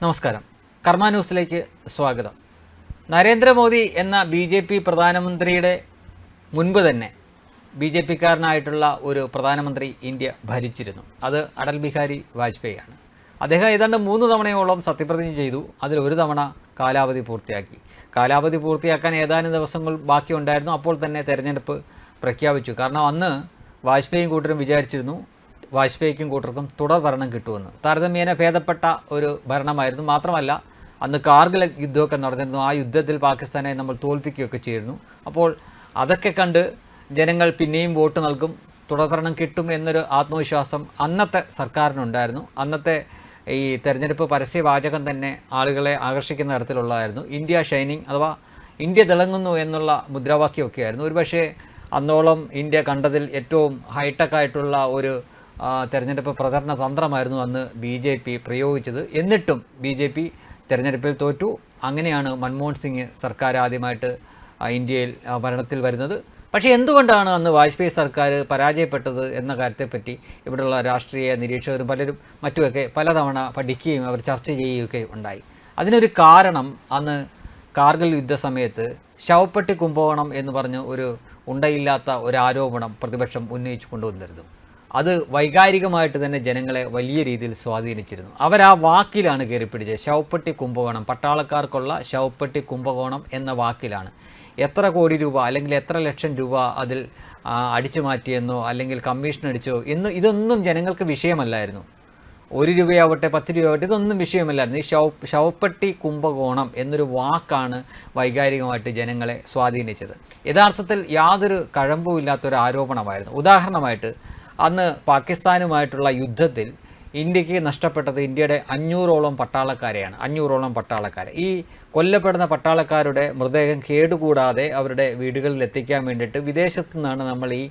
നമസ്കാരം. കർമ്മ ന്യൂസിലേക്ക് സ്വാഗതം. നരേന്ദ്രമോദി എന്ന ബി ജെ പി പ്രധാനമന്ത്രിയുടെ മുൻപ് തന്നെ ബി ജെ പിക്കാരനായിട്ടുള്ള ഒരു പ്രധാനമന്ത്രി ഇന്ത്യ ഭരിച്ചിരുന്നു. അത് അടൽ ബിഹാരി വാജ്പേയി ആണ് അദ്ദേഹം ഏതാണ്ട് മൂന്ന് തവണയോളം സത്യപ്രതിജ്ഞ ചെയ്തു. അതിൽ ഒരു തവണ കാലാവധി പൂർത്തിയാക്കി. കാലാവധി പൂർത്തിയാക്കാൻ ഏതാനും ദിവസങ്ങൾ ബാക്കിയുണ്ടായിരുന്നു. അപ്പോൾ തന്നെ തെരഞ്ഞെടുപ്പ് പ്രഖ്യാപിച്ചു. കാരണം അന്ന് വാജ്പേയിയും കൂട്ടരും വിചാരിച്ചിരുന്നു വാജ്പേയിക്കും കൂട്ടർക്കും തുടർ ഭരണം കിട്ടുമെന്ന്. താരതമ്യേന ഭേദപ്പെട്ട ഒരു ഭരണമായിരുന്നു. മാത്രമല്ല അന്ന് കാർഗിൽ യുദ്ധമൊക്കെ നടന്നിരുന്നു. ആ യുദ്ധത്തിൽ പാകിസ്ഥാനെ നമ്മൾ തോൽപ്പിക്കുകയൊക്കെ ചെയ്തിരുന്നു. അപ്പോൾ അതൊക്കെ കണ്ട് ജനങ്ങൾ പിന്നെയും വോട്ട് നൽകും തുടർ ഭരണം കിട്ടും എന്നൊരു ആത്മവിശ്വാസം അന്നത്തെ സർക്കാരിനുണ്ടായിരുന്നു. അന്നത്തെ ഈ തെരഞ്ഞെടുപ്പ് പരസ്യവാചകം തന്നെ ആളുകളെ ആകർഷിക്കുന്ന തരത്തിലുള്ളതായിരുന്നു. ഇന്ത്യ ഷൈനിങ് അഥവാ ഇന്ത്യ തിളങ്ങുന്നു എന്നുള്ള മുദ്രാവാക്യമൊക്കെ ആയിരുന്നു ഒരുപക്ഷേ അന്നോളം ഇന്ത്യ കണ്ടതിൽ ഏറ്റവും ഹൈടെക് ആയിട്ടുള്ള ഒരു തെരഞ്ഞെടുപ്പ് പ്രചരണ തന്ത്രമായിരുന്നു അന്ന് ബി ജെ പി പ്രയോഗിച്ചത്. എന്നിട്ടും ബി ജെ പി തെരഞ്ഞെടുപ്പിൽ തോറ്റു. അങ്ങനെയാണ് മൻമോഹൻ സിംഗ് സർക്കാർ ആദ്യമായിട്ട് ഇന്ത്യയിൽ ഭരണത്തിൽ വരുന്നത്. പക്ഷേ എന്തുകൊണ്ടാണ് അന്ന് വാജ്പേയി സർക്കാർ പരാജയപ്പെട്ടത് എന്ന കാര്യത്തെപ്പറ്റി ഇവിടെയുള്ള രാഷ്ട്രീയ നിരീക്ഷകരും പലരും മറ്റുമൊക്കെ പലതവണ പഠിക്കുകയും അവർ ചർച്ച ചെയ്യുകയൊക്കെ ഉണ്ടായി. അതിനൊരു കാരണം അന്ന് കാർഗിൽ യുദ്ധസമയത്ത് ശവപ്പെട്ടി കുംഭകോണം എന്ന് പറഞ്ഞ് ഒരു ഉണ്ടയില്ലാത്ത ഒരു ആരോപണം പ്രതിപക്ഷം ഉന്നയിച്ചു കൊണ്ടുവന്നിരുന്നു. അത് വൈകാരികമായിട്ട് തന്നെ ജനങ്ങളെ വലിയ രീതിയിൽ സ്വാധീനിച്ചിരുന്നു. അവർ ആ വാക്കിലാണ് കയറിപ്പിടിച്ചത് ശവപ്പെട്ടി കുംഭകോണം പട്ടാളക്കാർക്കുള്ള ശവപ്പെട്ടി കുംഭകോണം എന്ന വാക്കിലാണ്. എത്ര കോടി രൂപ അല്ലെങ്കിൽ എത്ര ലക്ഷം രൂപ അതിൽ അടിച്ചു മാറ്റിയെന്നോ അല്ലെങ്കിൽ കമ്മീഷൻ അടിച്ചോ എന്ന് ഇതൊന്നും ജനങ്ങൾക്ക് വിഷയമല്ലായിരുന്നു. ഒരു രൂപയാവട്ടെ പത്ത് രൂപയാവട്ടെ ഇതൊന്നും വിഷയമല്ലായിരുന്നു. ഈ ശവ ശവപ്പെട്ടി കുംഭകോണം എന്നൊരു വാക്കാണ് വൈകാരികമായിട്ട് ജനങ്ങളെ സ്വാധീനിച്ചത്. യഥാർത്ഥത്തിൽ യാതൊരു കഴമ്പും ഇല്ലാത്തൊരു ആരോപണമായിരുന്നു. ഉദാഹരണമായിട്ട് അന്ന് പാകിസ്ഥാനുമായിട്ടുള്ള യുദ്ധത്തിൽ ഇന്ത്യയ്ക്ക് നഷ്ടപ്പെട്ടത് ഇന്ത്യയുടെ അഞ്ഞൂറോളം പട്ടാളക്കാരെയാണ് അഞ്ഞൂറോളം പട്ടാളക്കാരെ. ഈ കൊല്ലപ്പെടുന്ന പട്ടാളക്കാരുടെ മൃതദേഹം കേടുകൂടാതെ അവരുടെ വീടുകളിൽ എത്തിക്കാൻ വേണ്ടിയിട്ട് വിദേശത്തു നിന്നാണ് നമ്മൾ ഈ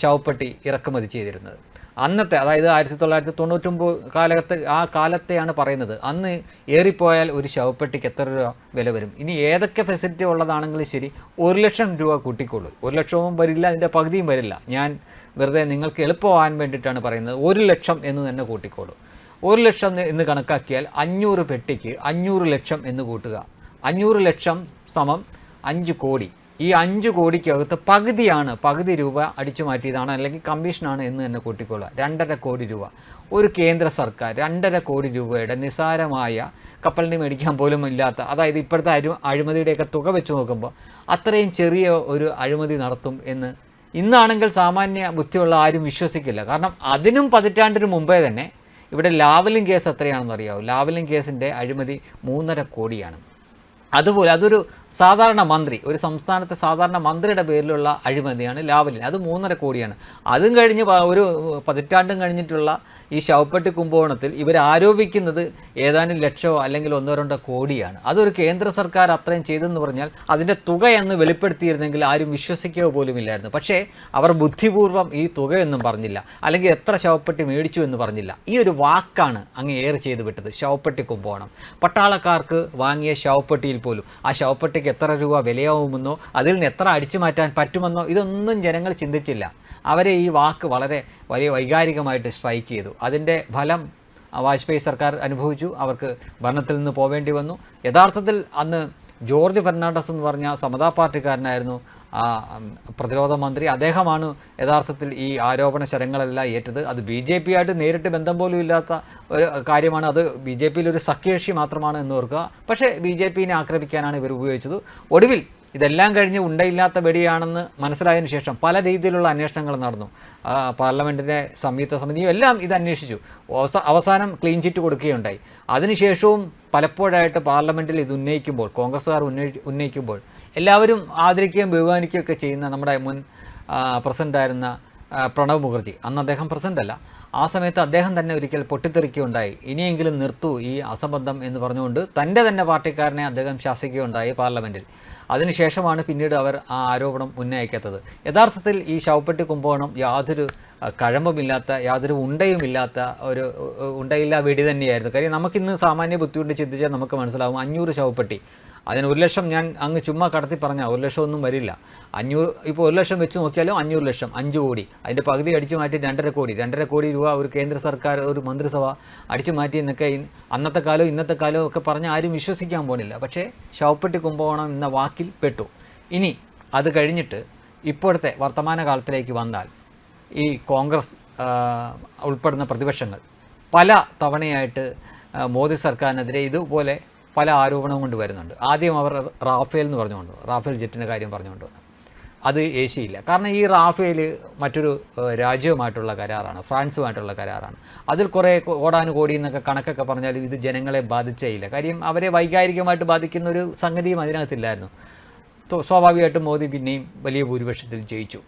ശവപ്പെട്ടി ഇറക്കുമതി ചെയ്തിരുന്നത്. അന്നത്തെ അതായത് ആയിരത്തി തൊള്ളായിരത്തി തൊണ്ണൂറ്റൊമ്പത് കാലത്ത് ആ കാലത്തെയാണ് പറയുന്നത്. അന്ന് ഏറിപ്പോയാൽ ഒരു ശവപ്പെട്ടിക്ക് എത്ര രൂപ വില വരും? ഇനി ഏതൊക്കെ ഫെസിലിറ്റി ഉള്ളതാണെങ്കിലും ശരി ഒരു ലക്ഷം രൂപ കൂട്ടിക്കോളൂ. ഒരു ലക്ഷവും വരില്ല അതിന്റെ പകുതിയും വരില്ല. ഞാൻ വെറുതെ നിങ്ങൾക്ക് എളുപ്പമാകാൻ വേണ്ടിയിട്ടാണ് പറയുന്നത്. ഒരു ലക്ഷം എന്ന് തന്നെ കൂട്ടിക്കോളൂ. ഒരു ലക്ഷം എന്ന് കണക്കാക്കിയാൽ അഞ്ഞൂറ് പെട്ടിക്ക് അഞ്ഞൂറ് ലക്ഷം എന്ന് കൂട്ടുക. അഞ്ഞൂറ് ലക്ഷം സമം അഞ്ച് കോടി. ഈ അഞ്ച് കോടിക്കകത്ത് പകുതിയാണ് പകുതി രൂപ അടിച്ചു മാറ്റിയതാണ് അല്ലെങ്കിൽ കമ്മീഷനാണ് എന്ന് തന്നെ കൂട്ടിക്കൊള്ളുക. രണ്ടര കോടി രൂപ. ഒരു കേന്ദ്ര സർക്കാർ രണ്ടര കോടി രൂപയുടെ നിസാരമായ കപ്പലിന് മേടിക്കാൻ പോലും ഇല്ലാത്ത അതായത് ഇപ്പോഴത്തെ അരു അഴിമതിയുടെയൊക്കെ തുക വെച്ച് നോക്കുമ്പോൾ അത്രയും ചെറിയ ഒരു അഴിമതി നടത്തും എന്ന് ഇന്നാണെങ്കിൽ സാമാന്യ ബുദ്ധിയുള്ള ആരും വിശ്വസിക്കില്ല. കാരണം അതിനും പതിറ്റാണ്ടിന് മുമ്പേ തന്നെ ഇവിടെ ലാവലിംഗ് കേസ് എത്രയാണെന്ന് അറിയാവൂ ലാവലിംഗ് കേസിന്റെ അഴിമതി മൂന്നര കോടിയാണ്. അതുപോലെ അതൊരു സാധാരണ മന്ത്രി ഒരു സംസ്ഥാനത്തെ സാധാരണ മന്ത്രിയുടെ പേരിലുള്ള അഴിമതിയാണ് ലാവലിന് അത് മൂന്നര കോടിയാണ്. അതും കഴിഞ്ഞ് ഒരു പതിറ്റാണ്ടും കഴിഞ്ഞിട്ടുള്ള ഈ ശവപ്പെട്ടി കുംഭകോണത്തിൽ ഇവർ ആരോപിക്കുന്നത് ഏതാനും ലക്ഷമോ അല്ലെങ്കിൽ ഒന്നോ രണ്ടോ കോടിയാണ്. അതൊരു കേന്ദ്ര സർക്കാർ അത്രയും ചെയ്തെന്ന് പറഞ്ഞാൽ അതിന്റെ തുക എന്ന് വെളിപ്പെടുത്തിയിരുന്നെങ്കിൽ ആരും വിശ്വസിക്കുക പോലുമില്ലായിരുന്നു. പക്ഷേ അവർ ബുദ്ധിപൂർവം ഈ തുകയൊന്നും പറഞ്ഞില്ല. അല്ലെങ്കിൽ എത്ര ശവപ്പെട്ടി മേടിച്ചു എന്ന് പറഞ്ഞില്ല. ഈ ഒരു വാക്കാണ് അങ്ങ് ഏറെ ചെയ്തു വിട്ടത് ശവപ്പെട്ടി കുംഭകോണം. പട്ടാളക്കാർക്ക് വാങ്ങിയ ശവപ്പെട്ടിയിൽ പോലും ആ ശവപ്പെട്ടിക്ക് എത്ര രൂപ വിലയാവുമെന്നോ അതിൽ നിന്ന് എത്ര അടിച്ചു മാറ്റാൻ പറ്റുമെന്നോ ഇതൊന്നും ജനങ്ങൾ ചിന്തിച്ചില്ല. അവരെ ഈ വാക്ക് വളരെ വലിയ വൈകാരികമായിട്ട് സ്ട്രൈക്ക് ചെയ്തു. അതിന്റെ ഫലം വാജ്പേയി സർക്കാർ അനുഭവിച്ചു. അവർക്ക് ഭരണത്തിൽ നിന്ന് പോവേണ്ടി വന്നു. യഥാർത്ഥത്തിൽ അന്ന് ജോർജ് ഫെർണാണ്ടസ് എന്ന് പറഞ്ഞ സമതാ പാർട്ടിക്കാരനായിരുന്നു പ്രതിരോധ മന്ത്രി അദ്ദേഹമാണ് യഥാർത്ഥത്തിൽ ഈ ആരോപണ ശരങ്ങളെല്ലാം ഏറ്റത്. അത് ബി ജെ പി ആയിട്ട് നേരിട്ട് ബന്ധം പോലും ഇല്ലാത്ത ഒരു കാര്യമാണ്. അത് ബി ജെ പിയിൽ ഒരു സഖ്യകക്ഷി മാത്രമാണ് എന്ന് ഓർക്കുക. പക്ഷേ ബി ജെ പിനെ ആക്രമിക്കാനാണ് ഇവർ ഉപയോഗിച്ചത്. ഒടുവിൽ ഇതെല്ലാം കഴിഞ്ഞ് ഉണ്ടയില്ലാത്ത വെടിയാണെന്ന് മനസ്സിലായതിനു ശേഷം പല രീതിയിലുള്ള അന്വേഷണങ്ങൾ നടന്നു. പാർലമെന്റിന്റെ സംയുക്ത സമിതിയും എല്ലാം ഇത് അന്വേഷിച്ചു. അവസാനം ക്ലീൻ ചിറ്റ് കൊടുക്കുകയുണ്ടായി. അതിനുശേഷവും പലപ്പോഴായിട്ട് പാർലമെന്റിൽ ഇത് ഉന്നയിക്കുമ്പോൾ കോൺഗ്രസ്സുകാർ ഉന്നയി ഉന്നയിക്കുമ്പോൾ എല്ലാവരും ആദരിക്കുകയും ബഹുമാനിക്കുകയും ഒക്കെ ചെയ്യുന്ന നമ്മുടെ മുൻ പ്രസിഡന്റായിരുന്ന പ്രണവ് മുഖർജി. അന്ന് അദ്ദേഹം പ്രസിഡന്റല്ല അല്ല ആ സമയത്ത് അദ്ദേഹം തന്നെ ഒരിക്കൽ പൊട്ടിത്തെറിക്കുകയുണ്ടായി. ഇനിയെങ്കിലും നിർത്തൂ ഈ അസംബന്ധം എന്ന് പറഞ്ഞുകൊണ്ട് തന്റെ തന്നെ പാർട്ടിക്കാരനെ അദ്ദേഹം ശാസിക്കുകയുണ്ടായി പാർലമെന്റിൽ അതിനുശേഷമാണ് പിന്നീട് അവർ ആ ആരോപണം ഉന്നയിക്കാത്തത്. യഥാർത്ഥത്തിൽ ഈ ശവപ്പെട്ടി കുംഭകോണം യാതൊരു കഴമ്പുമില്ലാത്ത യാതൊരു ഉണ്ടയുമില്ലാത്ത ഒരു ഉണ്ടയില്ല വെടി തന്നെയായിരുന്നു. കാര്യം നമുക്കിന്ന് സാമാന്യ ബുദ്ധിമുട്ട് ചിന്തിച്ചാൽ നമുക്ക് മനസ്സിലാവും. അഞ്ഞൂറ് ശവപ്പെട്ടി. അതിന് ഒരു ലക്ഷം ഞാൻ അങ്ങ് ചുമ്മാ കടത്തി പറഞ്ഞാൽ ഒരു ലക്ഷം ഒന്നും വരില്ല. അഞ്ഞൂറ് ഇപ്പോൾ ഒരു ലക്ഷം വെച്ച് നോക്കിയാലും അഞ്ഞൂറ് ലക്ഷം അഞ്ച് കോടി. അതിന്റെ പകുതി അടിച്ചു മാറ്റി രണ്ടര കോടി. രണ്ടര കോടി രൂപ ഒരു കേന്ദ്ര സർക്കാർ ഒരു മന്ത്രിസഭ അടിച്ചു മാറ്റി എന്നൊക്കെ അന്നത്തെ കാലവും ഇന്നത്തെ കാലവും ഒക്കെ പറഞ്ഞ് ആരും വിശ്വസിക്കാൻ പോണില്ല. പക്ഷേ ശവപ്പെട്ടി കുംഭകോണം എന്ന വാക്കിൽ പെട്ടു. ഇനി അത് കഴിഞ്ഞിട്ട് ഇപ്പോഴത്തെ വർത്തമാന കാലത്തിലേക്ക് വന്നാൽ ഈ കോൺഗ്രസ് ഉൾപ്പെടുന്ന പ്രതിപക്ഷങ്ങൾ പല തവണയായിട്ട് മോദി സർക്കാരിനെതിരെ ഇതുപോലെ പല ആരോപണവും കൊണ്ട് വരുന്നുണ്ട്. ആദ്യം അവർ റാഫേൽ എന്ന് പറഞ്ഞുകൊണ്ട് റാഫേൽ ജെറ്റിന്റെ കാര്യം പറഞ്ഞുകൊണ്ട് അത് ഏഷ്യയില്ല കാരണം ഈ റാഫേൽ മറ്റൊരു രാജ്യവുമായിട്ടുള്ള കരാറാണ്. ഫ്രാൻസുമായിട്ടുള്ള കരാറാണ്. അതിൽ കുറേ കോടാനുകോടി എന്നൊക്കെ കണക്കൊക്കെ പറഞ്ഞാലും ഇത് ജനങ്ങളെ ബാധിച്ചേയില്ല കാര്യം അവരെ വൈകാരികമായിട്ട് ബാധിക്കുന്ന ഒരു സംഗതിയും അതിനകത്തില്ലായിരുന്നു. സ്വാഭാവികമായിട്ടും മോദി പിന്നെയും വലിയ ഭൂരിപക്ഷത്തിൽ ജയിച്ചു.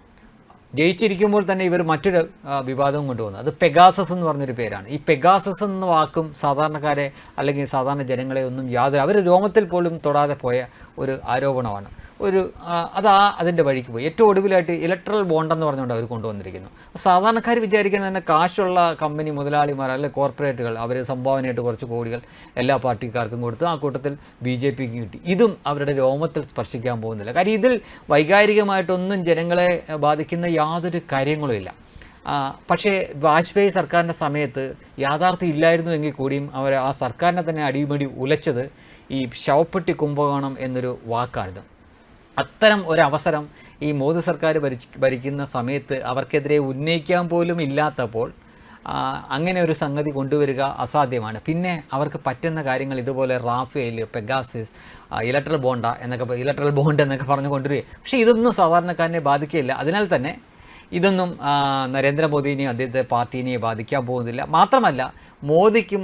ജയിച്ചിരിക്കുമ്പോൾ തന്നെ ഇവർ മറ്റൊരു വിവാദം കൊണ്ടുവന്നു. അത് പെഗാസസ് എന്ന് പറഞ്ഞൊരു പേരാണ്. ഈ പെഗാസസ് എന്ന വാക്കും സാധാരണക്കാരെ അല്ലെങ്കിൽ സാധാരണ ജനങ്ങളെ ഒന്നും യാതൊരു അവർ രോമത്തിൽ പോലും തൊടാതെ പോയ ഒരു ആരോപണമാണ്. ഒരു അതാ ആ അതിന്റെ വഴിക്ക് പോയി. ഏറ്റവും ഒടുവിലായിട്ട് ഇലക്ട്രൽ ബോണ്ട് എന്ന് പറഞ്ഞുകൊണ്ട് അവർ കൊണ്ടുവന്നിരിക്കുന്നു. സാധാരണക്കാർ വിചാരിക്കുന്ന തന്നെ കാശുള്ള കമ്പനി മുതലാളിമാർ അല്ലെങ്കിൽ കോർപ്പറേറ്റുകൾ അവർ സംഭാവനയായിട്ട് കുറച്ച് കോടികൾ എല്ലാ പാർട്ടിക്കാർക്കും കൊടുത്തു ആ കൂട്ടത്തിൽ ബി ജെ പിക്ക് കിട്ടി. ഇതും അവരുടെ രോമത്തിൽ സ്പർശിക്കാൻ പോകുന്നില്ല. കാര്യം ഇതിൽ വൈകാരികമായിട്ടൊന്നും ജനങ്ങളെ ബാധിക്കുന്ന യാതൊരു കാര്യങ്ങളും ഇല്ല. പക്ഷേ വാജ്പേയി സർക്കാരിന്റെ സമയത്ത് യാഥാർത്ഥ്യം ഇല്ലായിരുന്നു എങ്കിൽ കൂടിയും അവർ ആ സർക്കാരിനെ തന്നെ അടിമടി ഉലച്ചത് ഈ ശവപ്പെട്ടി കുംഭകോണം എന്നൊരു വാക്കാണിത് അത്തരം ഒരു അവസരം ഈ മോദി സർക്കാർ ഭരിക്കുന്ന സമയത്ത് അവർക്കെതിരെ ഉന്നയിക്കാൻ പോലും ഇല്ലാത്തപ്പോൾ അങ്ങനെ ഒരു സംഗതി കൊണ്ടുവരിക അസാധ്യമാണ്. പിന്നെ അവർക്ക് പറ്റുന്ന കാര്യങ്ങൾ ഇതുപോലെ റാഫേൽ പെഗാസിസ് ഇലക്ട്രൽ ബോണ്ട എന്നൊക്കെ ഇലക്ട്രൽ ബോണ്ട് എന്നൊക്കെ പറഞ്ഞു കൊണ്ടുവരിക. പക്ഷേ ഇതൊന്നും സാധാരണക്കാരനെ ബാധിക്കില്ല അതിനാൽ തന്നെ ഇതൊന്നും നരേന്ദ്രമോദിനെയും അദ്ദേഹത്തെ പാർട്ടീനെയും ബാധിക്കാൻ പോകുന്നില്ല. മാത്രമല്ല മോദിക്കും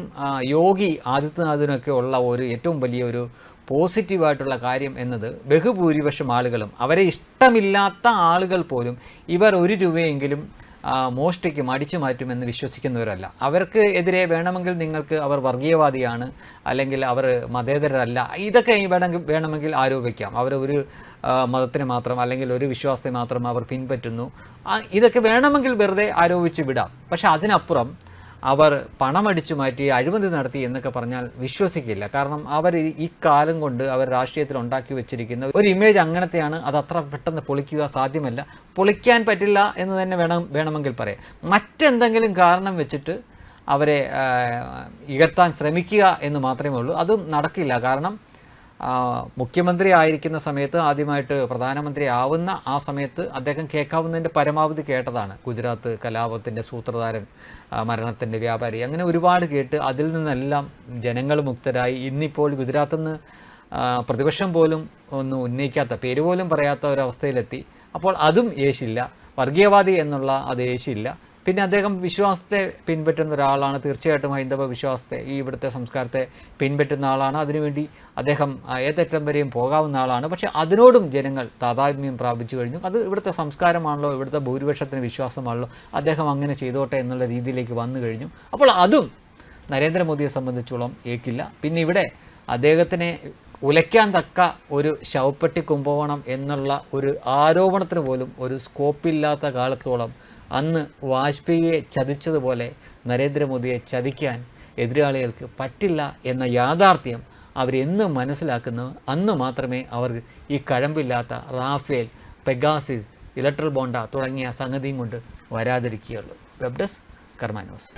യോഗി ആദിത്യനാഥിനൊക്കെ ഉള്ള ഒരു ഏറ്റവും വലിയ ഒരു പോസിറ്റീവായിട്ടുള്ള കാര്യം എന്നത് ബഹുഭൂരിപക്ഷം ആളുകളും അവരെ ഇഷ്ടമില്ലാത്ത ആളുകൾ പോലും ഇവർ ഒരു രൂപയെങ്കിലും മോഷ്ടിക്കും അടിച്ചു മാറ്റുമെന്ന് വിശ്വസിക്കുന്നവരല്ല. അവർക്ക് എതിരെ വേണമെങ്കിൽ നിങ്ങൾക്ക് അവർ വർഗീയവാദിയാണ് അല്ലെങ്കിൽ അവർ മതേതരല്ല ഇതൊക്കെ വേണമെങ്കിൽ വേണമെങ്കിൽ ആരോപിക്കാം. അവർ ഒരു മതത്തിന് മാത്രം അല്ലെങ്കിൽ ഒരു വിശ്വാസത്തെ മാത്രം അവർ പിൻപറ്റുന്നു. ഇതൊക്കെ വേണമെങ്കിൽ വെറുതെ ആരോപിച്ച് വിടാം. പക്ഷേ അതിനപ്പുറം അവർ പണമടിച്ചു മാറ്റി അഴിമതി നടത്തി എന്നൊക്കെ പറഞ്ഞാൽ വിശ്വസിക്കില്ല. കാരണം അവർ ഈ- കാലം കൊണ്ട് അവർ രാഷ്ട്രീയത്തിൽ ഉണ്ടാക്കി വെച്ചിരിക്കുന്ന ഒരു ഇമേജ് അങ്ങനത്തെയാണ് അത് അത്ര പെട്ടെന്ന് പൊളിക്കുക സാധ്യമല്ല. പൊളിക്കാൻ പറ്റില്ല എന്ന് തന്നെ വേണം വേണമെങ്കിൽ പറയാം. മറ്റെന്തെങ്കിലും കാരണം വെച്ചിട്ട് അവരെ ഇകർത്താൻ ശ്രമിക്കുക എന്ന് മാത്രമേ ഉള്ളൂ. അതും നടക്കില്ല. കാരണം മുഖ്യമന്ത്രി ആയിരിക്കുന്ന സമയത്ത് ആദ്യമായിട്ട് പ്രധാനമന്ത്രി ആവുന്ന ആ സമയത്ത് അദ്ദേഹം കേൾക്കാവുന്നതിന്റെ പരമാവധി കേട്ടതാണ്. ഗുജറാത്ത് കലാപത്തിന്റെ സൂത്രധാരൻ മരണത്തിന്റെ വ്യാപാരി അങ്ങനെ ഒരുപാട് കേട്ട് അതിൽ നിന്നെല്ലാം ജനങ്ങൾ മുക്തരായി. ഇന്നിപ്പോൾ ഗുജറാത്തിൽ നിന്ന് പ്രതിപക്ഷം പോലും ഒന്നും ഉന്നയിക്കാത്ത പേര് പോലും പറയാത്ത ഒരവസ്ഥയിലെത്തി അപ്പോൾ അതും യേശില്ല വർഗീയവാദി എന്നുള്ള അത് യേശില്ല പിന്നെ അദ്ദേഹം വിശ്വാസത്തെ പിൻപറ്റുന്ന ഒരാളാണ്. തീർച്ചയായിട്ടും ഹൈന്ദവ വിശ്വാസത്തെ ഈ ഇവിടുത്തെ സംസ്കാരത്തെ പിൻപറ്റുന്ന ആളാണ്. അതിനുവേണ്ടി അദ്ദേഹം ഏതറ്റം വരെയും പോകാവുന്ന ആളാണ്. പക്ഷേ അതിനോടും ജനങ്ങൾ താതാത്മ്യം പ്രാപിച്ചു കഴിഞ്ഞു. അത് ഇവിടുത്തെ സംസ്കാരമാണല്ലോ ഇവിടുത്തെ ഭൂരിപക്ഷത്തിന് വിശ്വാസമാണല്ലോ. അദ്ദേഹം അങ്ങനെ ചെയ്തോട്ടെ എന്നുള്ള രീതിയിലേക്ക് വന്നു കഴിഞ്ഞു. അപ്പോൾ അതും നരേന്ദ്രമോദിയെ സംബന്ധിച്ചോളം ഏക്കില്ല. പിന്നെ ഇവിടെ അദ്ദേഹത്തിനെ ഉലയ്ക്കാൻ തക്ക ഒരു ശവപ്പെട്ടി കുംഭകോണം എന്നുള്ള ഒരു ആരോപണത്തിന് പോലും ഒരു സ്കോപ്പില്ലാത്ത കാലത്തോളം അന്ന് വാജ്പേയിയെ ചതിച്ചതുപോലെ നരേന്ദ്രമോദിയെ ചതിക്കാൻ എതിരാളികൾക്ക് പറ്റില്ല എന്ന യാഥാർത്ഥ്യം അവരെന്ന് മനസ്സിലാക്കുന്നു. അന്ന് മാത്രമേ അവർക്ക് ഈ കഴമ്പില്ലാത്ത റാഫേൽ പെഗാസിസ് ഇലക്ട്രൽ ബോണ്ട തുടങ്ങിയ സംഗതിയും കൊണ്ട് വരാതിരിക്കുകയുള്ളൂ. Web desk കർമാനോസ്